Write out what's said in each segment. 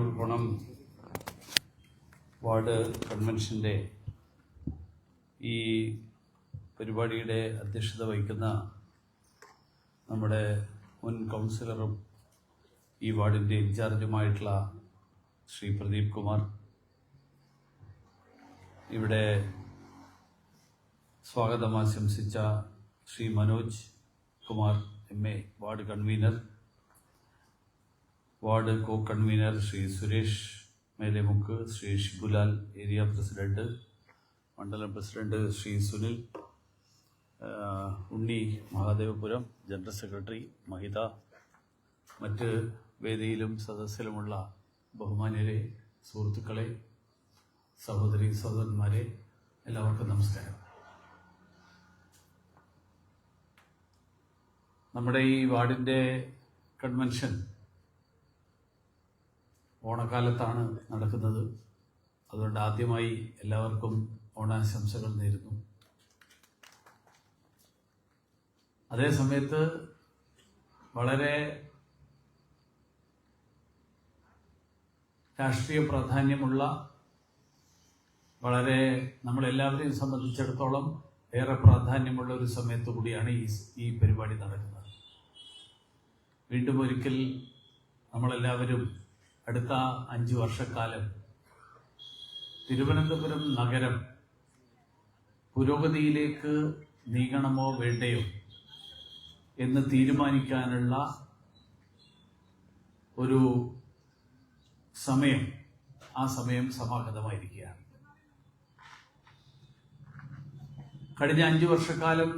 അരൂർകുണം ward കൺവെൻഷന്റെ ഈ പരിപാടിയുടെ അധ്യക്ഷത വഹിക്കുന്ന നമ്മുടെ മുൻ കൗൺസിലറും ഈ വാർഡിന്റെ ഇൻചാർജുമായിട്ടുള്ള ശ്രീ പ്രദീപ് കുമാർ. ഇവിടെ സ്വാഗതം ആശംസിച്ച Shri Manoj Kumar M A ward convener. Ward co convener Shri Suresh Melemukku Shri Shibulal area president മണ്ഡലം president Shri Sunil Unni Mahadevapuram general secretary Mahitha മറ്റ് വേദിയിലും സദസ്സിലുമുള്ള ബഹുമാന്യരെ സുഹൃത്തുക്കളെ സഹോദരി സഹോദരന്മാരെ എല്ലാവർക്കും നമസ്കാരം. നമ്മുടെ ഈ വാർഡിന്റെ കൺവെൻഷൻ ഓണക്കാലത്താണ് നടക്കുന്നത്. അതുകൊണ്ട് ആദ്യമായി എല്ലാവർക്കും ഓണാശംസകൾ നേരുന്നു. അതേസമയത്ത് വളരെ രാഷ്ട്രീയ പ്രാധാന്യമുള്ള വളരെ നമ്മളെല്ലാവരെയും സംബന്ധിച്ചിടത്തോളം ഏറെ പ്രാധാന്യമുള്ള ഒരു സമയത്ത് കൂടിയാണ് ഈ ഈ പരിപാടി നടക്കുന്നത്. വീണ്ടും ഒരിക്കൽ നമ്മളെല്ലാവരും അടുത്ത അഞ്ച് വർഷക്കാലം തിരുവനന്തപുരം നഗരം പുരോഗതിയിലേക്ക് നീങ്ങണമോ വേണ്ടയോ എന്ന് തീരുമാനിക്കാനുള്ള ഒരു സമയം ആ സമയം സമാഗതമായിരിക്കുകയാണ് കഴിഞ്ഞ അഞ്ചു വർഷക്കാലം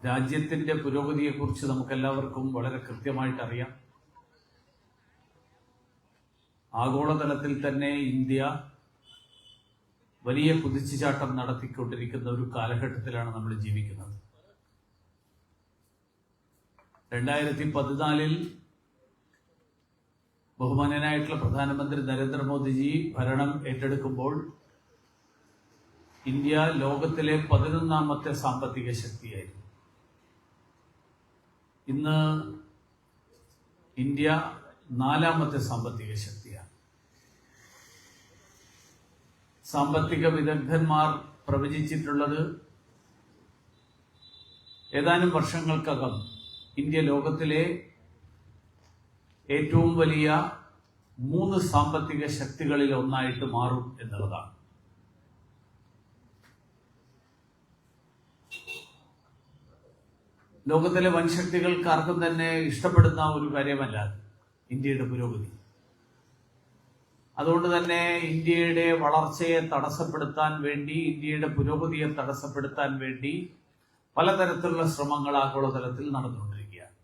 രാജ്യത്തിന്റെ പുരോഗതിയെക്കുറിച്ച് നമുക്കെല്ലാവർക്കും വളരെ കൃത്യമായിട്ട് അറിയാം ആഗോളതലത്തിൽ തന്നെ ഇന്ത്യ വലിയ കുതിച്ചുചാട്ടം നടത്തിക്കൊണ്ടിരിക്കുന്ന ഒരു കാലഘട്ടത്തിലാണ് നമ്മൾ ജീവിക്കുന്നത്. രണ്ടായിരത്തി പതിനാലിൽ ബഹുമാനനായിട്ടുള്ള പ്രധാനമന്ത്രി നരേന്ദ്രമോദിജി ഭരണം ഏറ്റെടുക്കുമ്പോൾ ഇന്ത്യ ലോകത്തിലെ പതിനൊന്നാമത്തെ സാമ്പത്തിക ശക്തിയായിരുന്നു. ഇന്ന് ഇന്ത്യ നാലാമത്തെ സാമ്പത്തിക ശക്തിയാണ് സാമ്പത്തിക വിദഗ്ധന്മാർ പ്രവചിച്ചിട്ടുള്ളത് ഏതാനും വർഷങ്ങൾക്കകം ഇന്ത്യ ലോകത്തിലെ ഏറ്റവും വലിയ മൂന്ന് സാമ്പത്തിക ശക്തികളിൽ ഒന്നായിട്ട് മാറും എന്നുള്ളതാണ്. ലോകത്തിലെ വൻശക്തികൾക്ക് ആർക്കും തന്നെ ഇഷ്ടപ്പെടുന്ന ഒരു കാര്യമല്ല ഇന്ത്യയുടെ പുരോഗതി. അതുകൊണ്ട് തന്നെ ഇന്ത്യയുടെ വളർച്ചയെ തടസ്സപ്പെടുത്താൻ വേണ്ടി ഇന്ത്യയുടെ പുരോഗതിയെ തടസ്സപ്പെടുത്താൻ വേണ്ടി പലതരത്തിലുള്ള ശ്രമങ്ങൾ ആഗോളതലത്തിൽ നടന്നുകൊണ്ടിരിക്കുകയാണ്.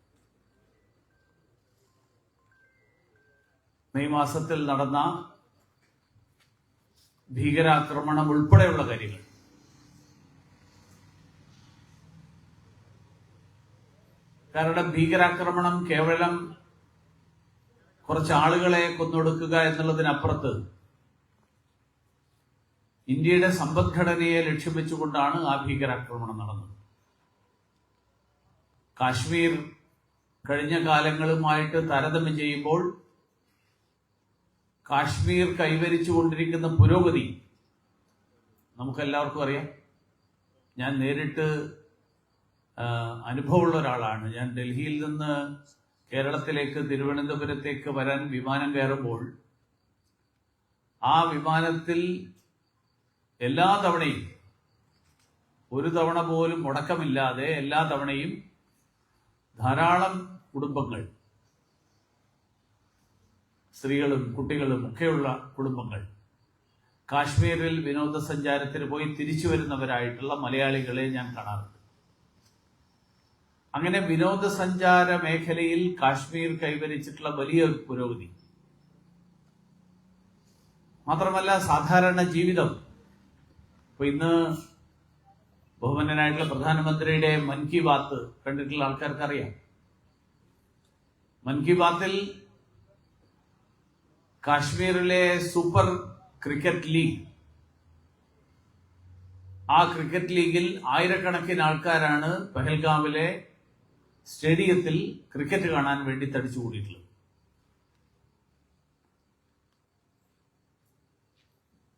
മെയ് മാസത്തിൽ നടന്ന ഭീകരാക്രമണം ഉൾപ്പെടെയുള്ള കാര്യങ്ങൾ. കാരണം ഭീകരാക്രമണം കേവലം കുറച്ച് ആളുകളെ കൊന്നൊടുക്കുക എന്നുള്ളതിനപ്പുറത്ത് ഇന്ത്യയുടെ സമ്പദ്ഘടനയെ ലക്ഷ്യം വെച്ചുകൊണ്ടാണ് ആ ഭീകരാക്രമണം നടന്നത്. കാശ്മീർ കഴിഞ്ഞ കാലങ്ങളുമായിട്ട് താരതമ്യം ചെയ്യുമ്പോൾ കാശ്മീർ കൈവരിച്ചുകൊണ്ടിരിക്കുന്ന പുരോഗതി നമുക്കെല്ലാവർക്കും അറിയാം. ഞാൻ നേരിട്ട് അനുഭവമുള്ള ഒരാളാണ്. ഞാൻ ഡൽഹിയിൽ നിന്ന് കേരളത്തിലേക്ക് തിരുവനന്തപുരത്തേക്ക് വരാൻ വിമാനം കയറുമ്പോൾ ആ വിമാനത്തിൽ എല്ലാ തവണയും ഒരു തവണ പോലും മുടക്കമില്ലാതെ എല്ലാ തവണയും ധാരാളം കുടുംബങ്ങൾ സ്ത്രീകളും കുട്ടികളും ഒക്കെയുള്ള കുടുംബങ്ങൾ കാശ്മീരിൽ വിനോദസഞ്ചാരത്തിന് പോയി തിരിച്ചു വരുന്നവരായിട്ടുള്ള മലയാളികളെ ഞാൻ കാണാറുണ്ട്. അങ്ങനെ വിനോദസഞ്ചാര മേഖലയിൽ കാശ്മീർ കൈവരിച്ചിട്ടുള്ള വലിയ പുരോഗതി. മാത്രമല്ല സാധാരണ ജീവിതം. ഇപ്പൊ ഇന്ന് ബഹുമന്യനായിട്ടുള്ള പ്രധാനമന്ത്രിയുടെ മൻ കി ബാത്ത് കണ്ടിട്ടുള്ള ആൾക്കാർക്ക് അറിയാം മൻ കി ബാത്തിൽ കാശ്മീരിലെ സൂപ്പർ ക്രിക്കറ്റ് ലീഗ്. ആ ക്രിക്കറ്റ് ലീഗിൽ ആയിരക്കണക്കിന് ആൾക്കാരാണ് പെഹൽഗാമിലെ സ്റ്റേഡിയത്തിൽ ക്രിക്കറ്റ് കാണാൻ വേണ്ടി തടിച്ചു കൂടിയിട്ടുള്ളത്.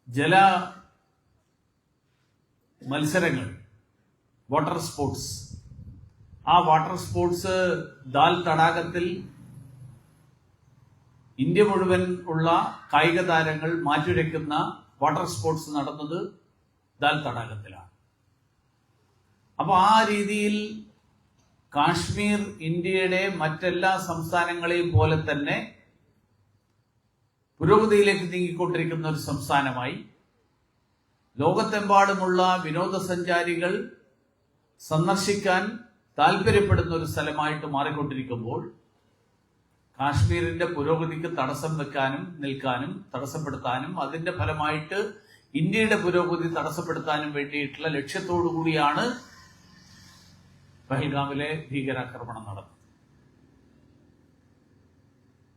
ജല മത്സരങ്ങൾ വാട്ടർ സ്പോർട്സ് ആ വാട്ടർ സ്പോർട്സ് ദാൽ തടാകത്തിൽ ഇന്ത്യ മുഴുവൻ ഉള്ള കായിക താരങ്ങൾ മാറ്റിവെക്കുന്ന വാട്ടർ സ്പോർട്സ് നടന്നത് ദാൽ തടാകത്തിലാണ്. അപ്പോൾ ആ രീതിയിൽ കാശ്മീർ ഇന്ത്യയുടെ മറ്റെല്ലാ സംസ്ഥാനങ്ങളെയും പോലെ തന്നെ പുരോഗതിയിലേക്ക് നീങ്ങിക്കൊണ്ടിരിക്കുന്ന ഒരു സംസ്ഥാനമായി ലോകത്തെമ്പാടുമുള്ള വിനോദസഞ്ചാരികൾ സന്ദർശിക്കാൻ താല്പര്യപ്പെടുന്ന ഒരു സ്ഥലമായിട്ട് മാറിക്കൊണ്ടിരിക്കുമ്പോൾ കാശ്മീരിന്റെ പുരോഗതിക്ക് തടസ്സം വെക്കാനും നിൽക്കാനും തടസ്സപ്പെടുത്താനും അതിന്റെ ഫലമായിട്ട് ഇന്ത്യയുടെ പുരോഗതി തടസ്സപ്പെടുത്താനും വേണ്ടിയിട്ടുള്ള ലക്ഷ്യത്തോടു കൂടിയാണ് പഹൽഗാമിലെ ഭീകരാക്രമണം നടന്നു.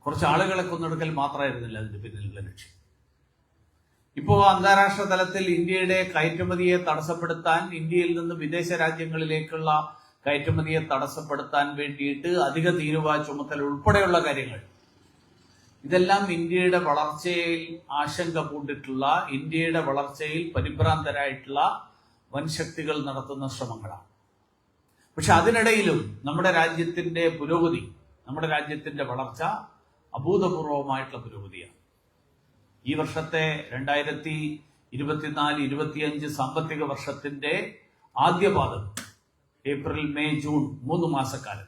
കുറച്ച് ആളുകളെ കൊന്നെടുക്കൽ മാത്രമായിരുന്നില്ല അതിന്റെ പിന്നിലുള്ള ലക്ഷ്യം. ഇപ്പോൾ അന്താരാഷ്ട്ര തലത്തിൽ ഇന്ത്യയുടെ കയറ്റുമതിയെ തടസ്സപ്പെടുത്താൻ ഇന്ത്യയിൽ നിന്ന് വിദേശ രാജ്യങ്ങളിലേക്കുള്ള കയറ്റുമതിയെ തടസ്സപ്പെടുത്താൻ വേണ്ടിയിട്ട് അധിക തീരുവ ചുമത്തൽ ഉൾപ്പെടെയുള്ള കാര്യങ്ങൾ. ഇതെല്ലാം ഇന്ത്യയുടെ വളർച്ചയിൽ ആശങ്ക പൂണ്ടിട്ടുള്ള ഇന്ത്യയുടെ വളർച്ചയിൽ പരിഭ്രാന്തരായിട്ടുള്ള വൻശക്തികൾ നടത്തുന്ന ശ്രമങ്ങളാണ്. പക്ഷെ അതിനിടയിലും നമ്മുടെ രാജ്യത്തിന്റെ പുരോഗതി നമ്മുടെ രാജ്യത്തിന്റെ വളർച്ച അഭൂതപൂർവമായിട്ടുള്ള പുരോഗതിയാണ്. ഈ വർഷത്തെ രണ്ടായിരത്തി ഇരുപത്തിനാല് ഇരുപത്തിയഞ്ച് സാമ്പത്തിക വർഷത്തിന്റെ ആദ്യപാദം ഏപ്രിൽ മെയ് ജൂൺ മൂന്ന് മാസക്കാലം.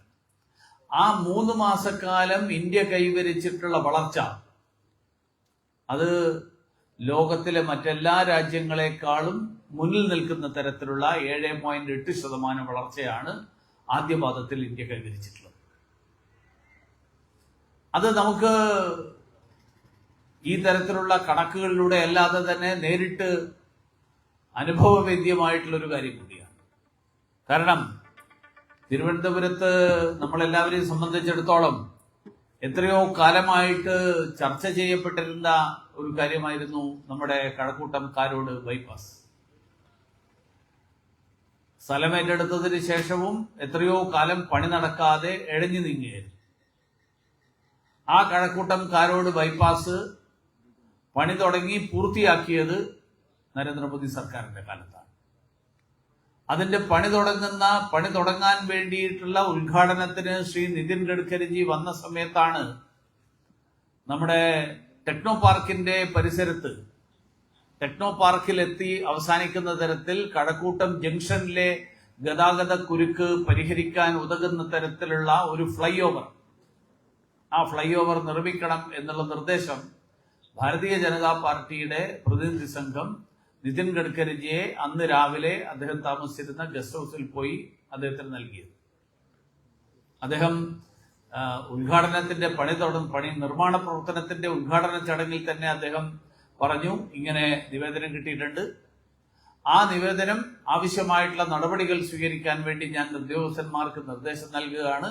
ആ മൂന്ന് മാസക്കാലം ഇന്ത്യ കൈവരിച്ചിട്ടുള്ള വളർച്ച അത് ലോകത്തിലെ മറ്റെല്ലാ രാജ്യങ്ങളെക്കാളും മുന്നിൽ നിൽക്കുന്ന തരത്തിലുള്ള ഏഴ് പോയിന്റ് എട്ട് ശതമാനം വളർച്ചയാണ് ആദ്യ പാദത്തിൽ ഇന്ത്യ കൈവരിച്ചിട്ടുള്ളത്. അത് നമുക്ക് ഈ തരത്തിലുള്ള കണക്കുകളിലൂടെ അല്ലാതെ തന്നെ നേരിട്ട് അനുഭവവേദ്യമായിട്ടുള്ളൊരു കാര്യം കൂടിയാണ്. കാരണം തിരുവനന്തപുരത്ത് നമ്മളെല്ലാവരെയും സംബന്ധിച്ചിടത്തോളം എത്രയോ കാലമായിട്ട് ചർച്ച ചെയ്യപ്പെട്ടിരുന്ന ഒരു കാര്യമായിരുന്നു നമ്മുടെ കഴക്കൂട്ടം കാരോട് ബൈപ്പാസ്. സ്ഥലം ഏറ്റെടുത്തതിന് ശേഷവും എത്രയോ കാലം പണി നടക്കാതെ എഴഞ്ഞു നീങ്ങിയായിരുന്നു ആ കഴക്കൂട്ടം കാരോട് ബൈപ്പാസ് പണി തുടങ്ങി പൂർത്തിയാക്കിയത് നരേന്ദ്രമോദി സർക്കാരിന്റെ കാലത്താണ്. അതിന്റെ പണി തുടങ്ങുന്ന പണി തുടങ്ങാൻ വേണ്ടിയിട്ടുള്ള ഉദ്ഘാടനത്തിന് ശ്രീ നിതിൻ ഗഡ്കരിജി വന്ന സമയത്താണ് നമ്മുടെ ടെക്നോ പാർക്കിന്റെ പരിസരത്ത് ടെക്നോ പാർക്കിലെത്തി അവസാനിക്കുന്ന തരത്തിൽ കടക്കൂട്ടം ജംഗ്ഷനിലെ ഗതാഗത കുരുക്ക് പരിഹരിക്കാൻ ഉതകുന്ന തരത്തിലുള്ള ഒരു ഫ്ലൈ ഓവർ ആ ഫ്ലൈ ഓവർ നിർമ്മിക്കണം എന്നുള്ള നിർദ്ദേശം ഭാരതീയ ജനതാ പാർട്ടിയുടെ പ്രതിനിധി സംഘം നിതിൻ ഗഡ്കരിജിയെ അന്ന് രാവിലെ അദ്ദേഹം താമസിച്ചിരുന്ന ഗസ്റ്റ് ഹൗസിൽ പോയി അദ്ദേഹത്തിന് നൽകിയത്. അദ്ദേഹം ഉദ്ഘാടനത്തിന്റെ പണി തുടർന്ന് പണി നിർമ്മാണ പ്രവർത്തനത്തിന്റെ ഉദ്ഘാടന ചടങ്ങിൽ തന്നെ അദ്ദേഹം പറഞ്ഞു ഇങ്ങനെ നിവേദനം കിട്ടിയിട്ടുണ്ട്. ആ നിവേദനം ആവശ്യമായിട്ടുള്ള നടപടികൾ സ്വീകരിക്കാൻ വേണ്ടി ഞാൻ ഉദ്യോഗസ്ഥന്മാർക്ക് നിർദ്ദേശം നൽകുകയാണ്.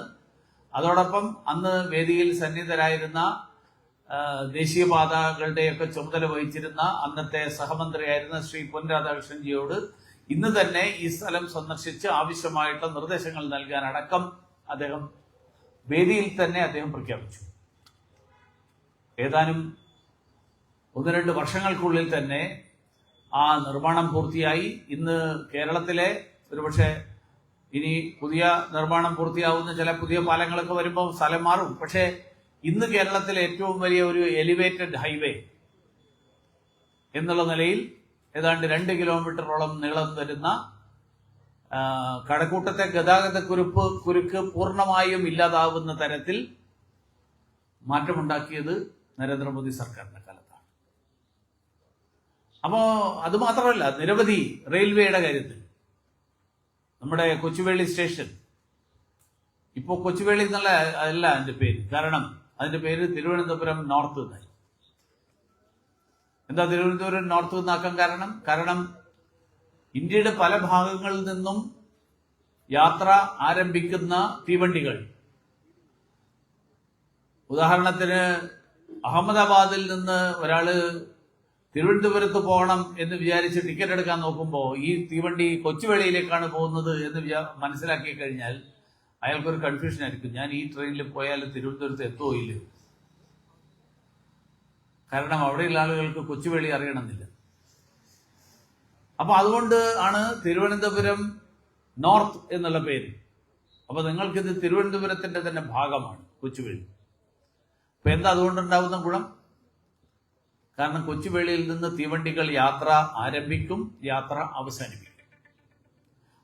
അതോടൊപ്പം അന്ന് വേദിയിൽ സന്നിധരായിരുന്ന ദേശീയപാതകളുടെയൊക്കെ ചുമതല വഹിച്ചിരുന്ന അന്നത്തെ സഹമന്ത്രിയായിരുന്ന ശ്രീ പൊൻ രാധാകൃഷ്ണൻജിയോട് ഇന്ന് തന്നെ ഈ സ്ഥലം സന്ദർശിച്ച് ആവശ്യമായിട്ടുള്ള നിർദ്ദേശങ്ങൾ നൽകാൻ അടക്കം അദ്ദേഹം വേദിയിൽ തന്നെ അദ്ദേഹം പ്രഖ്യാപിച്ചു. ഏതാനും ഒന്ന് രണ്ട് വർഷങ്ങൾക്കുള്ളിൽ തന്നെ ആ നിർമ്മാണം പൂർത്തിയായി. ഇന്ന് കേരളത്തിലെ ഒരുപക്ഷെ ഇനി പുതിയ നിർമ്മാണം പൂർത്തിയാവുന്ന ചില പുതിയ പാലങ്ങളൊക്കെ വരുമ്പോൾ സ്ഥലം മാറും. പക്ഷേ ഇന്ന് കേരളത്തിലെ ഏറ്റവും വലിയ ഒരു എലിവേറ്റഡ് ഹൈവേ എന്നുള്ള നിലയിൽ ഏതാണ്ട് രണ്ട് കിലോമീറ്ററോളം നീളം വരുന്ന കടക്കൂട്ടത്തെ ഗതാഗത കുരുപ്പ് കുരുക്ക് പൂർണമായും ഇല്ലാതാവുന്ന തരത്തിൽ മാറ്റമുണ്ടാക്കിയത് നരേന്ദ്രമോദി സർക്കാരിന്റെ അപ്പോ അത് മാത്രമല്ല നിരവധി റെയിൽവേയുടെ കാര്യത്തിൽ. നമ്മുടെ കൊച്ചുവേളി സ്റ്റേഷൻ. ഇപ്പോ കൊച്ചുവേളി എന്നുള്ള അല്ല അതിന്റെ പേര്. കാരണം അതിന്റെ പേര് തിരുവനന്തപുരം നോർത്ത് എന്നായി. എന്താ തിരുവനന്തപുരം നോർത്ത് എന്നാക്കാൻ കാരണം? കാരണം ഇന്ത്യയുടെ പല ഭാഗങ്ങളിൽ നിന്നും യാത്ര ആരംഭിക്കുന്ന തീവണ്ടികൾ. ഉദാഹരണത്തിന് അഹമ്മദാബാദിൽ നിന്ന് ഒരാൾ തിരുവനന്തപുരത്ത് പോകണം എന്ന് വിചാരിച്ച് ടിക്കറ്റ് എടുക്കാൻ നോക്കുമ്പോൾ ഈ തീവണ്ടി കൊച്ചുവേളിയിലേക്കാണ് പോകുന്നത് എന്ന് മനസ്സിലാക്കി കഴിഞ്ഞാൽ അയാൾക്കൊരു കൺഫ്യൂഷൻ ആയിരിക്കും. ഞാൻ ഈ ട്രെയിനിൽ പോയാൽ തിരുവനന്തപുരത്ത് എത്തുമോ ഇല്ല കാരണം അവിടെയുള്ള ആളുകൾക്ക് കൊച്ചുവേളി അറിയണമെന്നില്ല. അപ്പൊ അതുകൊണ്ട് ആണ് തിരുവനന്തപുരം നോർത്ത് എന്നുള്ള പേര്. അപ്പൊ നിങ്ങൾക്കിത് തിരുവനന്തപുരത്തിന്റെ തന്നെ ഭാഗമാണ് കൊച്ചുവേളി. അപ്പൊ എന്താ അതുകൊണ്ടുണ്ടാവുന്ന ഗുണം? കാരണം കൊച്ചുവേളിയിൽ നിന്ന് തീവണ്ടികൾ യാത്ര ആരംഭിക്കും യാത്ര അവസാനിപ്പിക്കും.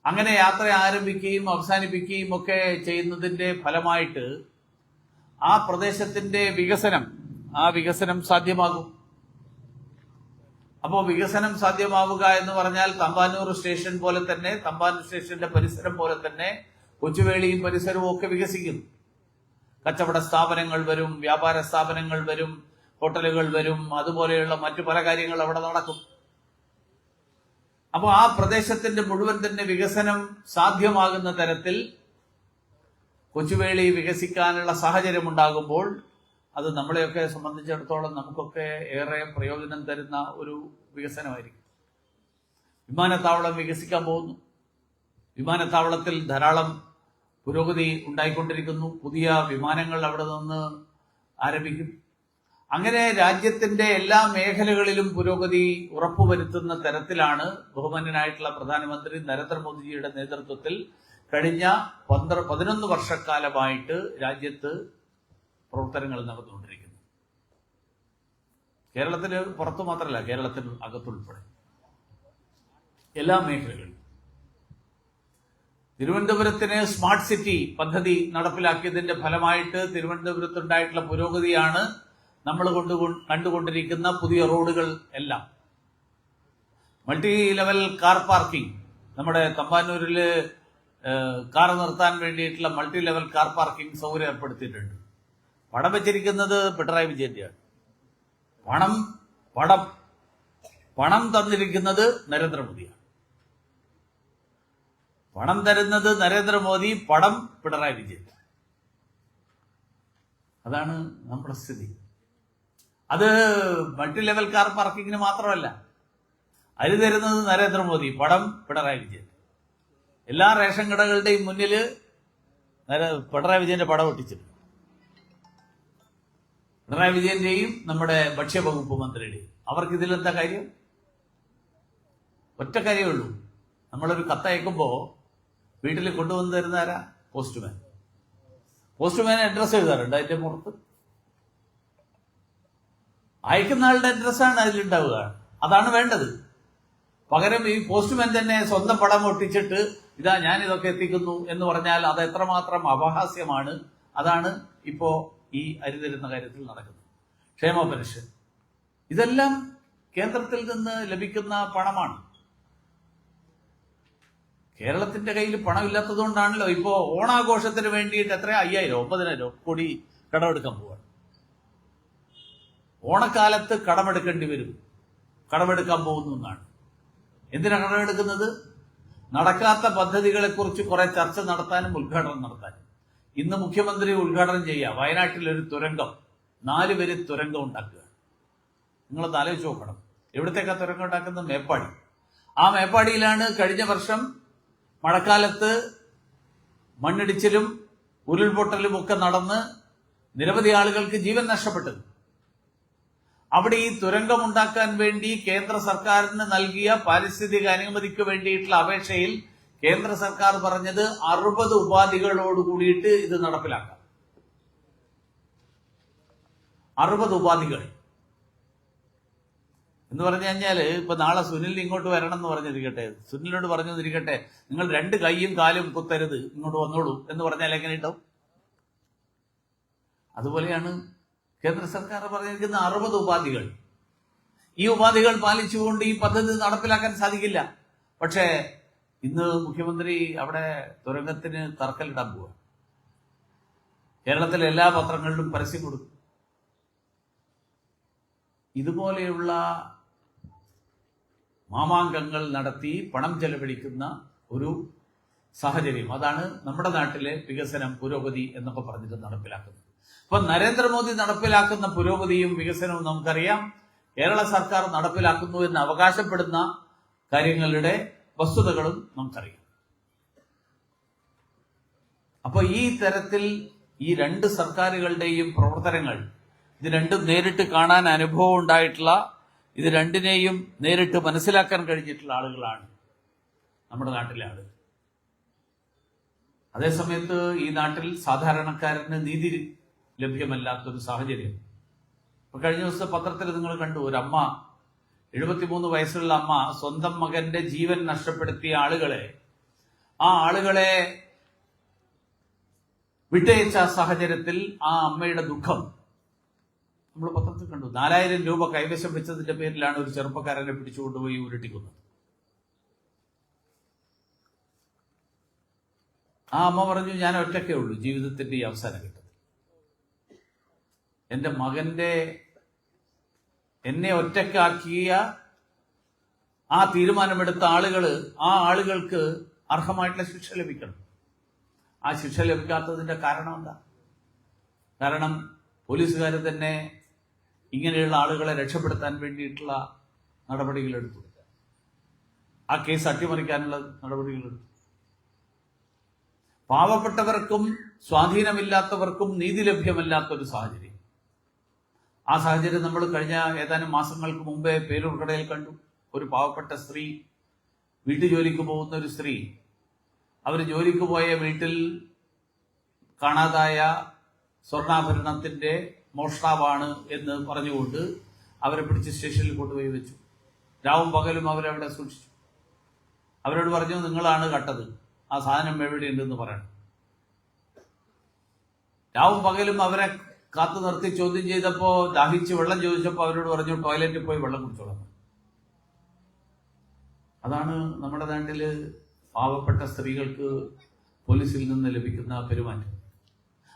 അങ്ങനെ യാത്ര ആരംഭിക്കുകയും അവസാനിപ്പിക്കുകയും ഒക്കെ ചെയ്യുന്നതിന്റെ ഫലമായിട്ട് ആ പ്രദേശത്തിന്റെ വികസനം ആ വികസനം സാധ്യമാകും. അപ്പോൾ വികസനം സാധ്യമാവുക എന്ന് പറഞ്ഞാൽ തമ്പാനൂർ സ്റ്റേഷൻ പോലെ തന്നെ തമ്പാനൂർ സ്റ്റേഷന്റെ പരിസരം പോലെ തന്നെ കൊച്ചുവേളിയും പരിസരവും ഒക്കെ വികസിക്കും. കച്ചവട സ്ഥാപനങ്ങൾ വരും വ്യാപാര സ്ഥാപനങ്ങൾ വരും ഹോട്ടലുകൾ വരും അതുപോലെയുള്ള മറ്റു പല കാര്യങ്ങൾ അവിടെ നടക്കും. അപ്പോൾ ആ പ്രദേശത്തിന്റെ മുഴുവൻ തന്നെ വികസനം സാധ്യമാകുന്ന തരത്തിൽ കൊച്ചുവേളി വികസിക്കാനുള്ള സാഹചര്യം ഉണ്ടാകുമ്പോൾ അത് നമ്മളെയൊക്കെ സംബന്ധിച്ചിടത്തോളം നമുക്കൊക്കെ ഏറെ പ്രയോജനം തരുന്ന ഒരു വികസനമായിരിക്കും. വിമാനത്താവളം വികസിക്കാൻ പോകുന്നു. വിമാനത്താവളത്തിൽ ധാരാളം പുരോഗതി ഉണ്ടായിക്കൊണ്ടിരിക്കുന്നു. പുതിയ വിമാനങ്ങൾ അവിടെ നിന്ന് ആരംഭിക്കും. അങ്ങനെ രാജ്യത്തിന്റെ എല്ലാ മേഖലകളിലും പുരോഗതി ഉറപ്പുവരുത്തുന്ന തരത്തിലാണ് ബഹുമാന്യനായിട്ടുള്ള പ്രധാനമന്ത്രി നരേന്ദ്രമോദിജിയുടെ നേതൃത്വത്തിൽ കഴിഞ്ഞ പന്ത്ര പതിനൊന്ന് വർഷക്കാലമായിട്ട് രാജ്യത്ത് പ്രവർത്തനങ്ങൾ നടന്നുകൊണ്ടിരിക്കുന്നു. കേരളത്തിന് പുറത്തു മാത്രമല്ല കേരളത്തിന് അകത്തുൾപ്പെടെ. എല്ലാ മേഖലകളിലും. തിരുവനന്തപുരത്തിന് സ്മാർട്ട് സിറ്റി പദ്ധതി നടപ്പിലാക്കിയതിന്റെ ഫലമായിട്ട് തിരുവനന്തപുരത്തുണ്ടായിട്ടുള്ള പുരോഗതിയാണ് നമ്മൾ കൊണ്ട് കണ്ടുകൊണ്ടിരിക്കുന്ന പുതിയ റോഡുകൾ എല്ലാം. Multi level car parking. നമ്മുടെ തമ്പാനൂരിൽ കാർ നിർത്താൻ വേണ്ടിയിട്ടുള്ള മൾട്ടി ലെവൽ കാർ പാർക്കിംഗ് സൗകര്യം ഏർപ്പെടുത്തിയിട്ടുണ്ട്. പണം വെച്ചിരിക്കുന്നത് പിണറായി വിജയന്റെയാണ്. പണം പണം പണം തന്നിരിക്കുന്നത് നരേന്ദ്രമോദിയാണ്. പണം തരുന്നത് നരേന്ദ്രമോദി പണം പിണറായി വിജയൻ. അതാണ് നമ്മുടെ സ്ഥിതി. അത് മൾട്ടി ലെവൽ കാർ പാർക്കിങ്ങിന് മാത്രമല്ല. അരി തരുന്നത് നരേന്ദ്രമോദി. പടം പിണറായി വിജയൻ. എല്ലാ റേഷൻ കടകളുടെയും മുന്നിൽ പിണറായി വിജയന്റെ പടം ഒട്ടിച്ചിട്ടുണ്ട്. പിണറായി വിജയന്റെയും നമ്മുടെ ഭക്ഷ്യവകുപ്പ് മന്ത്രിയുടെയും. അവർക്ക് ഇതിലെന്താ കാര്യം? ഒറ്റ കാര്യമേ ഉള്ളൂ. നമ്മളൊരു കത്തയക്കുമ്പോൾ വീട്ടിൽ കൊണ്ടുവന്ന് തരുന്ന ആരാ പോസ്റ്റ്മാൻ. പോസ്റ്റ്മാൻ അഡ്രസ്സ് എഴുതാറുണ്ട് അതിന്റെ പുറത്ത്. അയക്കുന്ന ആളുടെ അഡ്രസ്സാണ് അതിലുണ്ടാവുക. അതാണ് വേണ്ടത്. പകരം ഈ പോസ്റ്റ്മാൻ തന്നെ സ്വന്തം പടം ഒട്ടിച്ചിട്ട് ഇതാ ഞാൻ ഇതൊക്കെ എത്തിക്കുന്നു എന്ന് പറഞ്ഞാൽ അത് എത്രമാത്രം അപഹാസ്യമാണ്. അതാണ് ഇപ്പോ ഈ അരിതരുന്ന കാര്യത്തിൽ നടക്കുന്നത്. ക്ഷേമ പെൻഷൻ ഇതെല്ലാം കേന്ദ്രത്തിൽ നിന്ന് ലഭിക്കുന്ന പണമാണ്. കേരളത്തിന്റെ കയ്യിൽ പണമില്ലാത്തത് കൊണ്ടാണല്ലോ ഇപ്പോ ഓണാഘോഷത്തിന് വേണ്ടിയിട്ട് എത്ര അയ്യായിരം ഒമ്പതിനായിരം കോടി കടമെടുക്കാൻ പോവാണ് ഓണക്കാലത്ത് കടമെടുക്കേണ്ടി വരും. കടമെടുക്കാൻ പോകുന്നു എന്നാണ് എന്തിനാണ് കടമെടുക്കുന്നത്? നടക്കാത്ത പദ്ധതികളെക്കുറിച്ച് കുറെ ചർച്ച നടത്താനും ഉദ്ഘാടനം നടത്താനും. ഇന്ന് മുഖ്യമന്ത്രി ഉദ്ഘാടനം ചെയ്യുക. വയനാട്ടിൽ ഒരു തുരങ്കം. നാല് പേര് തുരങ്കം ഉണ്ടാക്കുക. നിങ്ങളത് ആലോചിച്ച് നോക്കണം. എവിടത്തേക്കാ തുരങ്കം ഉണ്ടാക്കുന്നത്? മേപ്പാടി. ആ മേപ്പാടിയിലാണ് കഴിഞ്ഞ വർഷം മഴക്കാലത്ത് മണ്ണിടിച്ചിലും ഉരുൾപൊട്ടലും ഒക്കെ നടന്ന് നിരവധി ആളുകൾക്ക് ജീവൻ നഷ്ടപ്പെട്ടത്. അവിടെ ഈ തുരങ്കമുണ്ടാക്കാൻ വേണ്ടി കേന്ദ്ര സർക്കാരിന് നൽകിയ പാരിസ്ഥിതിക അനുമതിക്ക് വേണ്ടിയിട്ടുള്ള അപേക്ഷയിൽ കേന്ദ്ര സർക്കാർ പറഞ്ഞത് അറുപത് ഉപാധികളോട് കൂടിയിട്ട് ഇത് നടപ്പിലാക്കാം. അറുപത് ഉപാധികൾ. എന്ന് പറഞ്ഞു കഴിഞ്ഞാൽ ഇപ്പൊ നാളെ സുനിൽ ഇങ്ങോട്ട് വരണം എന്ന് പറഞ്ഞിരിക്കട്ടെ. സുനിലിനോട് പറഞ്ഞു പറഞ്ഞിരിക്കട്ടെ നിങ്ങൾ രണ്ട് കൈയും കാലും കുത്തരുത് ഇങ്ങോട്ട് വന്നോളൂ എന്ന് പറഞ്ഞാൽ എങ്ങനെ ഉണ്ടാവും അതുപോലെയാണ് കേന്ദ്ര സർക്കാർ പറഞ്ഞിരിക്കുന്ന അറുപത് ഉപാധികൾ. ഈ ഉപാധികൾ പാലിച്ചുകൊണ്ട് ഈ പദ്ധതി നടപ്പിലാക്കാൻ സാധിക്കില്ല. പക്ഷേ ഇന്ന് മുഖ്യമന്ത്രി അവിടെ തുരങ്കത്തിന് തറക്കല്ലിടാൻ പോവുക കേരളത്തിലെ എല്ലാ പത്രങ്ങളിലും പരസ്യം കൊടുക്കും. ഇതുപോലെയുള്ള മാമാങ്കങ്ങൾ നടത്തി പണം ചെലവഴിക്കുന്ന ഒരു സാഹചര്യം. അതാണ് നമ്മുടെ നാട്ടിലെ വികസനം പുരോഗതി എന്നൊക്കെ പറഞ്ഞിട്ട് നടപ്പിലാക്കുന്നത്. അപ്പൊ നരേന്ദ്രമോദി നടപ്പിലാക്കുന്ന പുരോഗതിയും വികസനവും നമുക്കറിയാം. കേരള സർക്കാർ നടപ്പിലാക്കുന്നു എന്ന് അവകാശപ്പെടുന്ന കാര്യങ്ങളുടെ വസ്തുതകളും നമുക്കറിയാം. അപ്പൊ ഈ തരത്തിൽ ഈ രണ്ട് സർക്കാരുകളുടെയും പ്രവർത്തനങ്ങൾ ഇത് രണ്ടും നേരിട്ട് കാണാൻ അനുഭവം ഉണ്ടായിട്ടുള്ള ഇത് രണ്ടിനെയും നേരിട്ട് മനസ്സിലാക്കാൻ കഴിഞ്ഞിട്ടുള്ള ആളുകളാണ് നമ്മുടെ നാട്ടിലെ ആളുകൾ അതേസമയത്ത് ഈ നാട്ടിൽ സാധാരണക്കാരന് നീതി ലഭ്യമല്ലാത്തൊരു സാഹചര്യം. ഇപ്പൊ കഴിഞ്ഞ ദിവസം പത്രത്തിൽ നിങ്ങൾ കണ്ടു ഒരു അമ്മ എഴുപത്തിമൂന്ന് വയസ്സുള്ള അമ്മ സ്വന്തം മകന്റെ ജീവൻ നഷ്ടപ്പെടുത്തിയ ആളുകളെ ആ ആളുകളെ വിട്ടയച്ച സാഹചര്യത്തിൽ ആ അമ്മയുടെ ദുഃഖം. നമ്മൾ പത്രത്തിൽ കണ്ടു നാലായിരം രൂപ കൈവശം വെച്ചതിന്റെ പേരിലാണ് ഒരു ചെറുപ്പക്കാരനെ പിടിച്ചുകൊണ്ടുപോയി ഉരുട്ടിക്കുന്നത്. ആ അമ്മ പറഞ്ഞു ഞാൻ ഒറ്റക്കേ ഉള്ളൂ ജീവിതത്തിന്റെ ഈ അവസാനം ഘട്ടത്തിൽ എന്റെ മകന്റെ എന്നെ ഒറ്റക്കാക്കിയ ആ തീരുമാനമെടുത്ത ആളുകൾ ആ ആളുകൾക്ക് അർഹമായിട്ടുള്ള ശിക്ഷ ലഭിക്കണം. ആ ശിക്ഷ ലഭിക്കാത്തതിന്റെ കാരണം എന്താ? കാരണം പോലീസുകാർ തന്നെ ഇങ്ങനെയുള്ള ആളുകളെ രക്ഷപ്പെടുത്താൻ വേണ്ടിയിട്ടുള്ള നടപടികൾ എടുത്തു. ആ കേസ് അട്ടിമറിക്കാനുള്ള നടപടികൾ എടുത്തു. പാവപ്പെട്ടവർക്കും സ്വാധീനമില്ലാത്തവർക്കും നീതി ലഭ്യമല്ലാത്ത ഒരു സാഹചര്യം. ആ സാഹചര്യം നമ്മൾ കഴിഞ്ഞ ഏതാനും മാസങ്ങൾക്ക് മുമ്പേ പേരൂർക്കടയിൽ കണ്ടു. ഒരു പാവപ്പെട്ട സ്ത്രീ വീട്ടു ജോലിക്ക് പോകുന്ന ഒരു സ്ത്രീ. അവർ ജോലിക്ക് പോയ വീട്ടിൽ കാണാതായ സ്വർണാഭരണത്തിന്റെ മോഷ്ടാവാണ് എന്ന് പറഞ്ഞുകൊണ്ട് അവരെ പിടിച്ച് സ്റ്റേഷനിൽ കൊണ്ടുപോയി വെച്ചു. രാവും പകലും അവരവിടെ സൂക്ഷിച്ചു. അവരോട് പറഞ്ഞു നിങ്ങളാണ് കട്ടത്. ആ സാധനം എവിടെയുണ്ടെന്ന് പറയണം. രാവും പകലും അവരെ കാത്തു നിർത്തി ചോദ്യം ചെയ്തപ്പോ ദാഹിച്ച് വെള്ളം ചോദിച്ചപ്പോൾ അവരോട് പറഞ്ഞു ടോയ്ലറ്റിൽ പോയി വെള്ളം കുടിച്ചോളാം. അതാണ് നമ്മുടെ നാട്ടിൽ പാവപ്പെട്ട സ്ത്രീകൾക്ക് പോലീസിൽ നിന്ന് ലഭിക്കുന്ന പെരുമാറ്റം.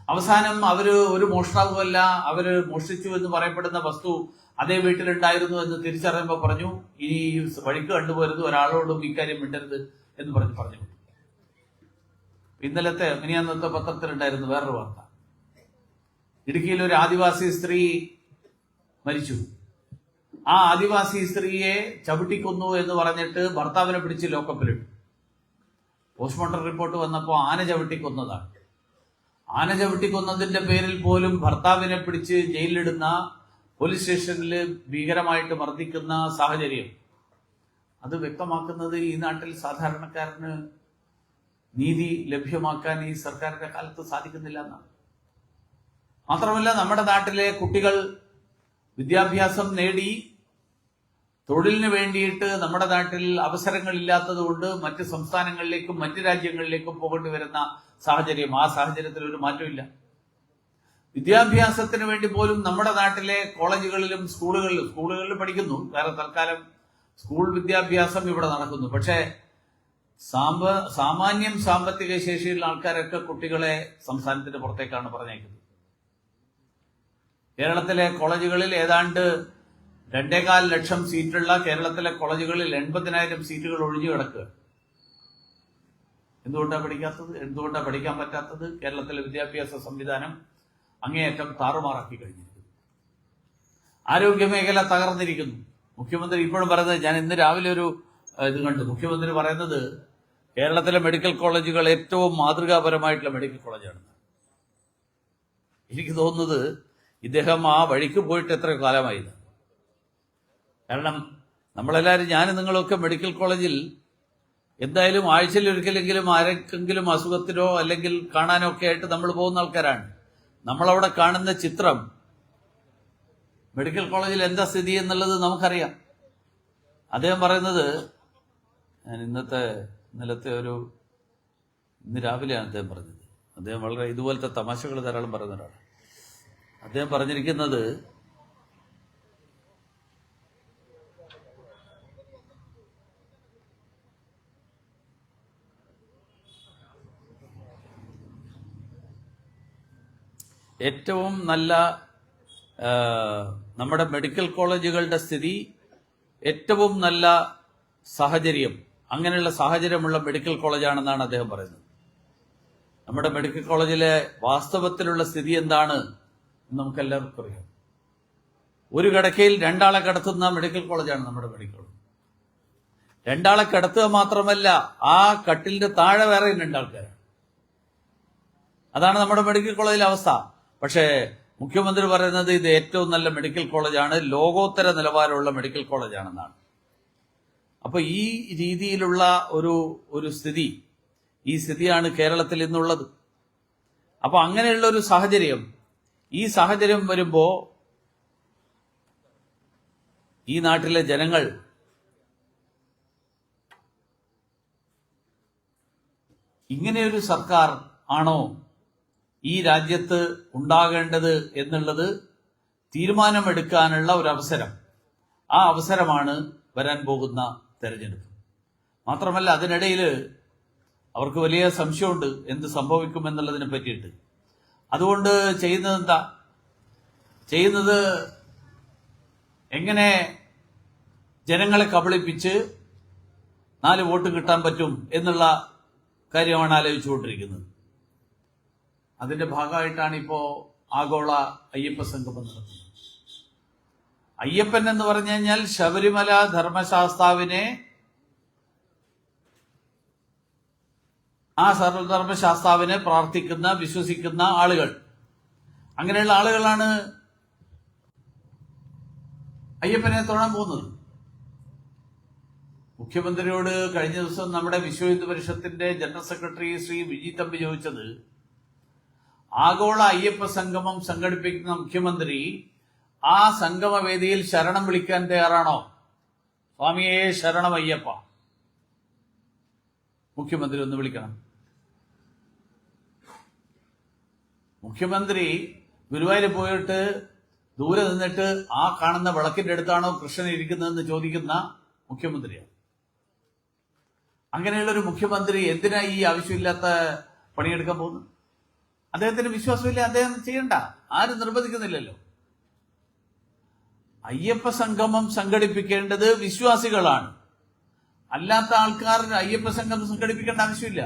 അവസാനം അവർ ഒരു മോഷ്ടാവുമല്ല അവർ മോഷ്ടിച്ചു എന്ന് പറയപ്പെടുന്ന വസ്തു അതേ വീട്ടിലുണ്ടായിരുന്നു എന്ന് തിരിച്ചറിയുമ്പോൾ പറഞ്ഞു ഇനി വഴിക്ക് കണ്ടുപോരുത് ഒരാളോടും ഇക്കാര്യം മിണ്ടരുത് എന്ന് പറഞ്ഞ് പറഞ്ഞു. ഇന്നലത്തെ മിനിയാന്നത്തെ പത്രത്തിലുണ്ടായിരുന്നു വേറൊരു വാർത്ത. ഇടുക്കിയിൽ ഒരു ആദിവാസി സ്ത്രീ മരിച്ചു. ആ ആദിവാസി സ്ത്രീയെ ചവിട്ടിക്കൊന്നു എന്ന് പറഞ്ഞിട്ട് ഭർത്താവിനെ പിടിച്ച് ലോക്കപ്പിലിട്ടു. പോസ്റ്റ്മോർട്ടം റിപ്പോർട്ട് വന്നപ്പോൾ ആന ചവിട്ടിക്കൊന്നതാണ്. ആന ചവിട്ടിക്കൊന്നതിന്റെ പേരിൽ പോലും ഭർത്താവിനെ പിടിച്ച് ജയിലിലിടുന്ന പോലീസ് സ്റ്റേഷനിൽ ഭീകരമായിട്ട് മർദ്ദിക്കുന്ന സാഹചര്യം. അത് വ്യക്തമാക്കുന്നത് ഈ നാട്ടിൽ സാധാരണക്കാരന് നീതി ലഭ്യമാക്കാൻ ഈ സർക്കാരിന്റെ കാലത്ത് സാധിക്കുന്നില്ല എന്നാണ്. മാത്രമല്ല നമ്മുടെ നാട്ടിലെ കുട്ടികൾ വിദ്യാഭ്യാസം നേടി തൊഴിലിന് വേണ്ടിയിട്ട് നമ്മുടെ നാട്ടിൽ അവസരങ്ങൾ ഇല്ലാത്തതുകൊണ്ട് മറ്റ് സംസ്ഥാനങ്ങളിലേക്കും മറ്റ് രാജ്യങ്ങളിലേക്കും പോകേണ്ടി വരുന്ന സാഹചര്യം ആ സാഹചര്യത്തിൽ ഒരു മാറ്റമില്ല. വിദ്യാഭ്യാസത്തിന് വേണ്ടി പോലും നമ്മുടെ നാട്ടിലെ കോളേജുകളിലും സ്കൂളുകളിലും സ്കൂളുകളിൽ പഠിക്കുന്നു. വേറെ തൽക്കാലം സ്കൂൾ വിദ്യാഭ്യാസം ഇവിടെ നടക്കുന്നു. പക്ഷേ സാമ്പ സാമാന്യം സാമ്പത്തിക ശേഷിയുള്ള ആൾക്കാരൊക്കെ കുട്ടികളെ സംസ്ഥാനത്തിന്റെ പുറത്തേക്കാണ് പറഞ്ഞേക്കുന്നത് കേരളത്തിലെ കോളേജുകളിൽ ഏതാണ്ട് രണ്ടേകാൽ ലക്ഷം സീറ്റുള്ള കേരളത്തിലെ കോളേജുകളിൽ എൺപതിനായിരം സീറ്റുകൾ ഒഴിഞ്ഞു കിടക്കുക. എന്തുകൊണ്ടാണ് പഠിക്കാത്തത്? എന്തുകൊണ്ടാണ് പഠിക്കാൻ പറ്റാത്തത്? കേരളത്തിലെ വിദ്യാഭ്യാസ സംവിധാനം അങ്ങേയറ്റം താറുമാറാക്കി കഴിഞ്ഞിരിക്കുന്നു. ആരോഗ്യമേഖല തകർന്നിരിക്കുന്നു. മുഖ്യമന്ത്രി ഇപ്പോഴും പറയുന്നത് ഞാൻ ഇന്ന് രാവിലെ ഒരു ഇത് കണ്ടു. മുഖ്യമന്ത്രി പറയുന്നത് കേരളത്തിലെ മെഡിക്കൽ കോളേജുകൾ ഏറ്റവും മാതൃകാപരമായിട്ടുള്ള മെഡിക്കൽ കോളേജാണ് എനിക്ക് തോന്നുന്നത് ഇദ്ദേഹം ആ വഴിക്ക് പോയിട്ട് എത്ര കാലമായി? കാരണം നമ്മളെല്ലാവരും ഞാനും നിങ്ങളൊക്കെ മെഡിക്കൽ കോളേജിൽ എന്തായാലും ആഴ്ചയിൽ ഒരിക്കലെങ്കിലും ആരെങ്കിലും അസുഖത്തിനോ അല്ലെങ്കിൽ കാണാനോ ഒക്കെ ആയിട്ട് നമ്മൾ പോകുന്ന ആൾക്കാരാണ്. നമ്മളവിടെ കാണുന്ന ചിത്രം മെഡിക്കൽ കോളേജിൽ എന്താ സ്ഥിതി എന്നുള്ളത് നമുക്കറിയാം. അദ്ദേഹം പറയുന്നത് ഞാൻ ഇന്നത്തെ ഇന്നലത്തെ ഒരു ഇന്ന് രാവിലെയാണ് അദ്ദേഹം പറഞ്ഞത്. അദ്ദേഹം വളരെ ഇതുപോലത്തെ തമാശകൾ ധാരാളം പറയുന്ന ഒരാളാണ്. അദ്ദേഹം പറഞ്ഞിരിക്കുന്നത് ഏറ്റവും നല്ല നമ്മുടെ മെഡിക്കൽ കോളേജുകളുടെ സ്ഥിതി ഏറ്റവും നല്ല സാഹചര്യം അങ്ങനെയുള്ള സാഹചര്യമുള്ള മെഡിക്കൽ കോളേജാണെന്നാണ് അദ്ദേഹം പറയുന്നത്. നമ്മുടെ മെഡിക്കൽ കോളേജിലെ വാസ്തവത്തിലുള്ള സ്ഥിതി എന്താണ്? നമുക്കെല്ലാവർക്കും അറിയാം. ഒരു കിടക്കയിൽ രണ്ടാളെ കിടത്തുന്ന മെഡിക്കൽ കോളേജാണ് നമ്മുടെ മെഡിക്കൽ കോളേജ്. രണ്ടാളെ കിടത്തുക മാത്രമല്ല ആ കട്ടിലിന്റെ താഴെ വേറെ രണ്ടാൾക്കാരാണ്. അതാണ് നമ്മുടെ മെഡിക്കൽ കോളേജിലെ അവസ്ഥ. പക്ഷേ മുഖ്യമന്ത്രി പറയുന്നത് ഇത് ഏറ്റവും നല്ല മെഡിക്കൽ കോളേജാണ് ലോകോത്തര നിലവാരമുള്ള മെഡിക്കൽ കോളേജാണെന്നാണ്. അപ്പൊ ഈ രീതിയിലുള്ള ഒരു ഒരു സ്ഥിതി ഈ സ്ഥിതിയാണ് കേരളത്തിൽ ഇന്നുള്ളത്. അപ്പൊ അങ്ങനെയുള്ള ഒരു സാഹചര്യം ഈ സാഹചര്യം വരുമ്പോ ഈ നാട്ടിലെ ജനങ്ങൾ ഇങ്ങനെയൊരു സർക്കാർ ആണോ ഈ രാജ്യത്ത് ഉണ്ടാകേണ്ടത് എന്നുള്ളത് തീരുമാനമെടുക്കാനുള്ള ഒരു അവസരം. ആ അവസരമാണ് വരാൻ പോകുന്ന തെരഞ്ഞെടുപ്പ്. മാത്രമല്ല അതിനിടയിൽ അവർക്ക് വലിയ സംശയമുണ്ട് എന്ത് സംഭവിക്കും എന്നുള്ളതിനെ പറ്റിയിട്ട്. അതുകൊണ്ട് ചെയ്യുന്നത് എന്താ? ചെയ്യുന്നത് എങ്ങനെ ജനങ്ങളെ കബളിപ്പിച്ച് നാല് വോട്ട് കിട്ടാൻ പറ്റും എന്നുള്ള കാര്യമാണ് ആലോചിച്ചുകൊണ്ടിരിക്കുന്നത്. അതിന്റെ ഭാഗമായിട്ടാണ് ഇപ്പോ ആഗോള അയ്യപ്പ സംഗമം നടത്തുന്നത് അയ്യപ്പൻ എന്ന് പറഞ്ഞു കഴിഞ്ഞാൽ ശബരിമല ധർമ്മശാസ്താവിനെ ആ സർവധർമ്മശാസ്താവിനെ പ്രാർത്ഥിക്കുന്ന വിശ്വസിക്കുന്ന ആളുകൾ. അങ്ങനെയുള്ള ആളുകളാണ് അയ്യപ്പനെ തൊഴാൻ പോകുന്നത്. മുഖ്യമന്ത്രിയോട് കഴിഞ്ഞ ദിവസം നമ്മുടെ വിശ്വ ഹിന്ദു പരിഷത്തിന്റെ ജനറൽ സെക്രട്ടറി ശ്രീ വിജി തമ്പി ചോദിച്ചത് ആഗോള അയ്യപ്പ സംഗമം സംഘടിപ്പിക്കുന്ന മുഖ്യമന്ത്രി ആ സംഗമവേദിയിൽ ശരണം വിളിക്കാൻ തയ്യാറാണോ? സ്വാമിയെ ശരണം അയ്യപ്പ. മുഖ്യമന്ത്രി ഒന്ന് വിളിക്കണം. മുഖ്യമന്ത്രി ഗുരുവായൂർ പോയിട്ട് ദൂരെ നിന്നിട്ട് ആ കാണുന്ന വിളക്കിന്റെ അടുത്താണോ കൃഷ്ണൻ ഇരിക്കുന്നതെന്ന് ചോദിക്കുന്ന മുഖ്യമന്ത്രിയാണ്. അങ്ങനെയുള്ള ഒരു മുഖ്യമന്ത്രി എന്തിനാ ഈ ആവശ്യമില്ലാത്ത പണിയെടുക്കാൻ പോകുന്നത്? അദ്ദേഹത്തിന് വിശ്വാസമില്ല അദ്ദേഹം ചെയ്യണ്ട. ആരും നിർബന്ധിക്കുന്നില്ലല്ലോ. അയ്യപ്പ സംഗമം സംഘടിപ്പിക്കേണ്ടത് വിശ്വാസികളാണ്. അല്ലാത്ത ആൾക്കാർ അയ്യപ്പ സംഗമം സംഘടിപ്പിക്കേണ്ട ആവശ്യമില്ല.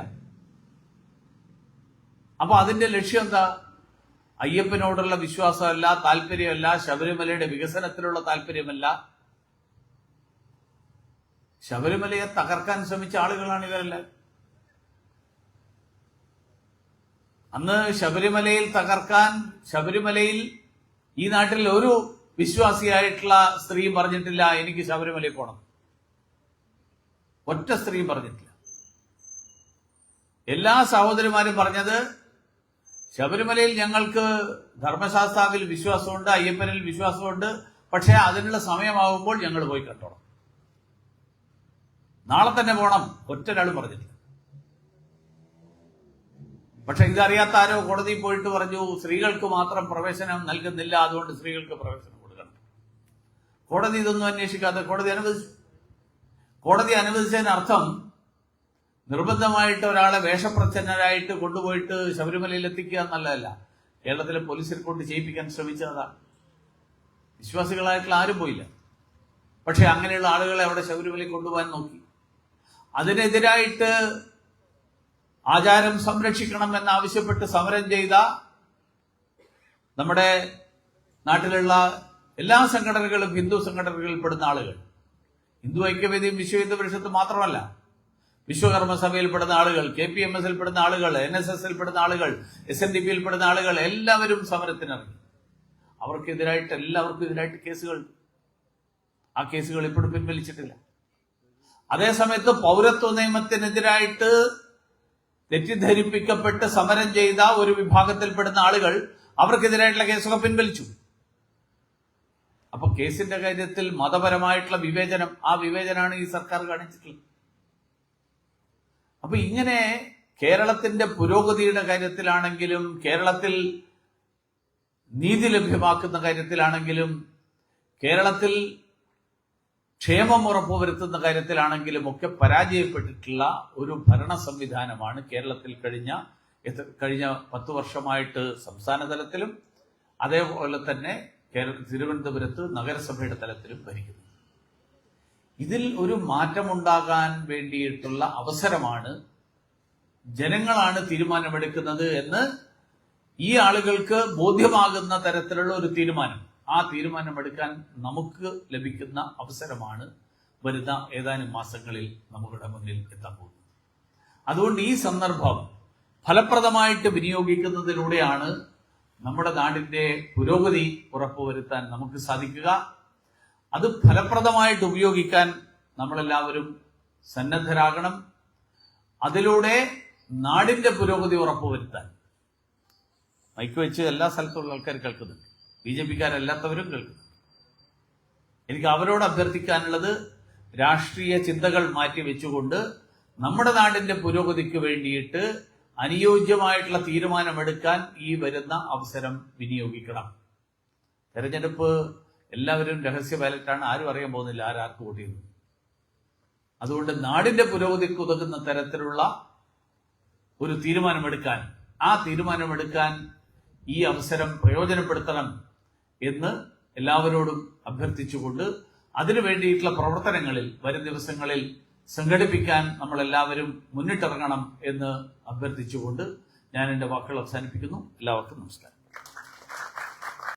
അപ്പൊ അതിന്റെ ലക്ഷ്യം എന്താ? അയ്യപ്പനോടുള്ള വിശ്വാസമല്ല താല്പര്യമല്ല ശബരിമലയുടെ വികസനത്തിലുള്ള താല്പര്യമല്ല. ശബരിമലയെ തകർക്കാൻ ശ്രമിച്ച ആളുകളാണ് ഇവരെല്ലാം അന്ന് ശബരിമലയിൽ തകർക്കാൻ ശബരിമലയിൽ ഈ നാട്ടിൽ ഒരു വിശ്വാസിയായിട്ടുള്ള സ്ത്രീയും പറഞ്ഞിട്ടില്ല എനിക്ക് ശബരിമലയിൽ പോകണം ഒറ്റ സ്ത്രീയും പറഞ്ഞിട്ടില്ല. എല്ലാ സഹോദരിമാരും പറഞ്ഞത് ശബരിമലയിൽ ഞങ്ങൾക്ക് ധർമ്മശാസ്താവിൽ വിശ്വാസമുണ്ട് അയ്യപ്പനിൽ വിശ്വാസമുണ്ട്. പക്ഷേ അതിനുള്ള സമയമാകുമ്പോൾ ഞങ്ങൾ പോയി കണ്ടോണം നാളെ തന്നെ പോകണം ഒറ്റരാൾ പറഞ്ഞിട്ടില്ല. പക്ഷെ ഇതറിയാത്ത ആരോ കോടതിയിൽ പോയിട്ട് പറഞ്ഞു സ്ത്രീകൾക്ക് മാത്രം പ്രവേശനം നൽകുന്നില്ല അതുകൊണ്ട് സ്ത്രീകൾക്ക് പ്രവേശനം കൊടുക്കണം. കോടതി ഇതൊന്നും അന്വേഷിക്കാതെ കോടതി അനുവദിച്ചു. കോടതി അനുവദിച്ചതിന് അർത്ഥം നിർബന്ധമായിട്ട് ഒരാളെ വേഷപ്രച്ഛന്നരായിട്ട് കൊണ്ടുപോയിട്ട് ശബരിമലയിൽ എത്തിക്കുക എന്നുള്ളതല്ല കേരളത്തിലെ പോലീസിൽ കൊണ്ട് ചെയ്യിപ്പിക്കാൻ ശ്രമിച്ചതാണ് വിശ്വാസികളായിട്ടുള്ള ആരും പോയില്ല. പക്ഷെ അങ്ങനെയുള്ള ആളുകളെ അവിടെ ശബരിമലയിൽ കൊണ്ടുപോകാൻ നോക്കി. അതിനെതിരായിട്ട് ആചാരം സംരക്ഷിക്കണം എന്നാവശ്യപ്പെട്ട് സമരം ചെയ്ത നമ്മുടെ നാട്ടിലുള്ള എല്ലാ സംഘടനകളും ഹിന്ദു സംഘടനകളിൽപ്പെടുന്ന ആളുകൾ. ഹിന്ദു ഐക്യവേദിയും വിശ്വ ഹിന്ദു പരിഷത്ത് മാത്രമല്ല വിശ്വകർമ്മ സഭയിൽ പെടുന്ന ആളുകൾ കെ പി എം എസിൽ പെടുന്ന ആളുകൾ എൻ എസ് എസിൽ പെടുന്ന ആളുകൾ എസ് എൻ ഡി പിയിൽ പെടുന്ന ആളുകൾ എല്ലാവരും സമരത്തിനിറങ്ങി. അവർക്കെതിരായിട്ട് എല്ലാവർക്കും എതിരായിട്ട് കേസുകൾ. ആ കേസുകൾ ഇപ്പോഴും പിൻവലിച്ചിട്ടില്ല. അതേസമയത്ത് പൗരത്വ നിയമത്തിനെതിരായിട്ട് തെറ്റിദ്ധരിപ്പിക്കപ്പെട്ട് സമരം ചെയ്ത ഒരു വിഭാഗത്തിൽപ്പെടുന്ന ആളുകൾ അവർക്കെതിരായിട്ടുള്ള കേസൊക്കെ പിൻവലിച്ചു. അപ്പൊ കേസിന്റെ കാര്യത്തിൽ മതപരമായിട്ടുള്ള വിവേചനം ആ വിവേചനമാണ് ഈ സർക്കാർ കാണിച്ചിട്ടുള്ളത്. അപ്പൊ ഇങ്ങനെ കേരളത്തിന്റെ പുരോഗതിയുടെ കാര്യത്തിലാണെങ്കിലും കേരളത്തിൽ നീതി ലഭ്യമാക്കുന്ന കാര്യത്തിലാണെങ്കിലും കേരളത്തിൽ ക്ഷേമം ഉറപ്പുവരുത്തുന്ന കാര്യത്തിലാണെങ്കിലും ഒക്കെ പരാജയപ്പെട്ടിട്ടുള്ള ഒരു ഭരണ സംവിധാനമാണ് കേരളത്തിൽ കഴിഞ്ഞ കഴിഞ്ഞ പത്ത് വർഷമായിട്ട് സംസ്ഥാന തലത്തിലും അതേപോലെ തന്നെ കേരള തിരുവനന്തപുരത്ത് നഗരസഭയുടെ തലത്തിലും ഭരിക്കുന്നത്. ഇതിൽ ഒരു മാറ്റമുണ്ടാകാൻ വേണ്ടിയിട്ടുള്ള അവസരമാണ് ജനങ്ങളാണ് തീരുമാനമെടുക്കുന്നത് എന്ന് ഈ ആളുകൾക്ക് ബോധ്യമാകുന്ന തരത്തിലുള്ള ഒരു തീരുമാനം. ആ തീരുമാനമെടുക്കാൻ നമുക്ക് ലഭിക്കുന്ന അവസരമാണ് വരുന്ന ഏതാനും മാസങ്ങളിൽ നമ്മുടെ മുന്നിൽ എത്താൻ പോകുന്നത്. അതുകൊണ്ട് ഈ സന്ദർഭം ഫലപ്രദമായിട്ട് വിനിയോഗിക്കുന്നതിലൂടെയാണ് നമ്മുടെ നാടിന്റെ പുരോഗതി ഉറപ്പുവരുത്താൻ നമുക്ക് സാധിക്കുക. അത് ഫലപ്രദമായിട്ട് ഉപയോഗിക്കാൻ നമ്മളെല്ലാവരും സന്നദ്ധരാകണം. അതിലൂടെ നാടിന്റെ പുരോഗതി ഉറപ്പുവരുത്താൻ. മൈക്ക് വെച്ച് എല്ലാ സ്ഥലത്തുള്ള ആൾക്കാർ കേൾക്കുന്നുണ്ട്. ബി ജെ പിക്കാരല്ലാത്തവരും കേൾക്കുന്നുണ്ട്. എനിക്ക് അവരോട് അഭ്യർത്ഥിക്കാനുള്ളത് രാഷ്ട്രീയ ചിന്തകൾ മാറ്റി വെച്ചുകൊണ്ട് നമ്മുടെ നാടിന്റെ പുരോഗതിക്ക് വേണ്ടിയിട്ട് അനുയോജ്യമായിട്ടുള്ള തീരുമാനമെടുക്കാൻ ഈ വരുന്ന അവസരം വിനിയോഗിക്കണം. തെരഞ്ഞെടുപ്പ് എല്ലാവരും രഹസ്യ ബാലറ്റാണ് ആരും അറിയാൻ പോകുന്നില്ല ആരാർക്ക് വോട്ട് ചെയ്യുന്നു. അതുകൊണ്ട് നാടിന്റെ പുരോഗതിക്ക് ഉതകുന്ന തരത്തിലുള്ള ഒരു തീരുമാനമെടുക്കാൻ ആ തീരുമാനമെടുക്കാൻ ഈ അവസരം പ്രയോജനപ്പെടുത്തണം എന്ന് എല്ലാവരോടും അഭ്യർത്ഥിച്ചുകൊണ്ട് അതിനു വേണ്ടിയിട്ടുള്ള പ്രവർത്തനങ്ങളിൽ വരും ദിവസങ്ങളിൽ സംഘടിപ്പിക്കാൻ നമ്മൾ എല്ലാവരും മുന്നിട്ടിറങ്ങണം എന്ന് അഭ്യർത്ഥിച്ചുകൊണ്ട് ഞാൻ എന്റെ വാക്കുകൾ അവസാനിപ്പിക്കുന്നു. എല്ലാവർക്കും നമസ്കാരം.